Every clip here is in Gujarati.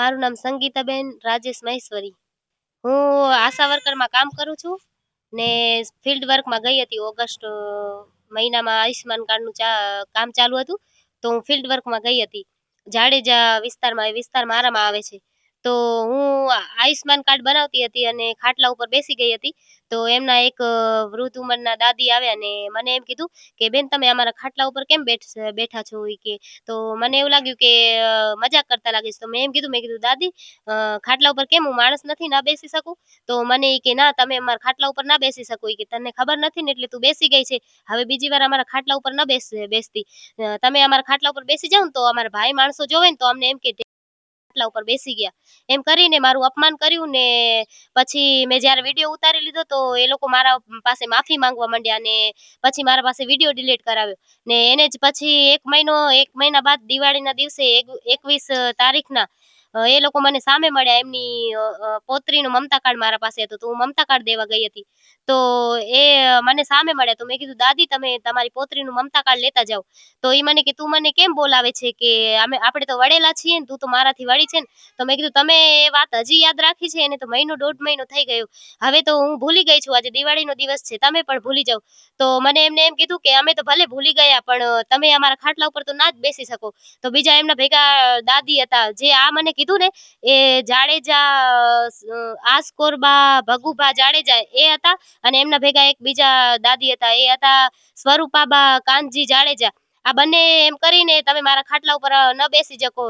મારું નામ સંગીતાબેન, રાજેશ મહેશ્વરી. હું આશા વર્કરમાં કામ કરું છું ને ફિલ્ડ વર્કમાં ગઈ હતી ઓગસ્ટ મહિનામાં આયુષ્યમાન કાર્ડનું ચા, કામ ચાલુ હતું, તો હું ફિલ્ડ વર્કમાં ગઈ હતી. જાડેજા વિસ્તારમાં, એ વિસ્તાર મારામાં આવે છે. તો હું આયુષ્યમાન કાર્ડ બનાવતી હતી અને ખાટલા ઉપર બેસી ગઈ હતી. તો એમના એક વૃદ્ધ ઉંમરના દાદી આવ્યા અને મને એમ કીધું કે, બેન, તમે અમારા ખાટલા ઉપર કેમ બેઠ છો? એ કે, તો મને એવું લાગ્યું કે મજાક કરતા લાગે છે. તો મેં એમ કીધું, મેં કીધું, દાદી ખાટલા ઉપર કેમ હું માણસ નથી ના બેસી શકું? તો મને એ કે, ના, તમે અમારા ખાટલા ઉપર ના બેસી શકો. એ કે, તને ખબર નથી ને એટલે તું બેસી ગઈ છે. હવે બીજી વાર અમારા ખાટલા ઉપર ન બેસ, બેસતી. તમે અમારા ખાટલા ઉપર બેસી જાવ તો અમારા ભાઈ માણસો જોવે ને તો અમને એમ કે ખાટલા ઉપર બેસી ગયા. એમ કરીને મારું અપમાન કર્યું ને પછી મેં જ્યારે વીડિયો ઉતારી લીધો તો એ લોકો મારા પાસે માફી માંગવા માંડ્યા ને પછી મારા પાસે વીડિયો ડિલીટ કરાવ્યો. ને એને જ પછી એક મહિનો, એક મહિના બાદ દિવાળીના દિવસે એક, એકવીસ તારીખના એ લોકો મને સામે મળ્યા. એમની અ, મમતા કાર્ડ મારા પાસે હતું. તો હું મમતા કાર્ડ દેવા ગઈ હતી. તો એ મને સામે મળ્યા તો મેં કીધું દાદી તમે તમારી પૌત્રીનું મમતા કાર્ડ લેતા જાઓ. તો એ મને કે તું મને કેમ બોલાવે છે કે અમે આપણે તો વડેલા છીએ ને તું તો મારાથી વળી છે ને. તો મેં કીધું તમે એ વાત હજી યાદ રાખી છે? એને તો મહિનો દોઢ મહિનો થઈ ગયો. હવે તો હું ભૂલી ગઈ છું. આજે દિવાળીનો દિવસ છે. તમે પણ ભૂલી જાઓ. તો મને એમને એમ કીધું કે અમે તો ભલે ભૂલી ગયા પણ તમે અમારા ખાટલા ઉપર તો ના જ બેસી શકો. તો બીજા એમના ભેગા દાદી હતા જે આ મને કીધું ને, એ જાડેજા આસકોરબા ભગુભા જાડેજા એ હતા અને એમના ભેગા એક બીજા દાદી હતા. એ હતા સ્વરૂપાબા કાનજી જાડેજા. આ બંને એમ કરીને તમે મારા ખાટલા ઉપર ન બેસી શકો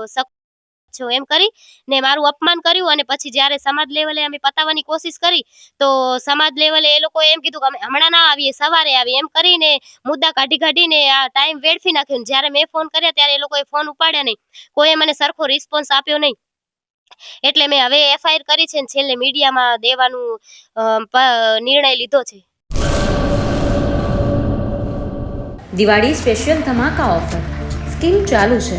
છો એમ કરી ને મારું અપમાન કર્યું અને પછી જ્યારે સમાજ લેવલે અમે પતાવવાની કોશિશ કરી, તો સમાજ લેવલે એ લોકોએ એમ કીધું કે અમે હમણાં ના આવીએ, સવારે આવીએ એમ કરીને મુદ્દા કાઢી કાઢીને આ ટાઈમ વેડફી નાખ્યો જ્યારે મેં ફોન કર્યા ત્યારે એ લોકોએ ફોન ઉપાડ્યા નહીં. કોઈએ મને સરખો રિસ્પોન્સ આપ્યો નહીં. એટલે મેં હવે એફઆઈઆર કરી છે ને છેલ્લે મીડિયામાં દેવાનું નિર્ણય લીધો છે. દિવાળી સ્પેશિયલ ધમાકા ઓફર સ્કીમ ચાલુ છે.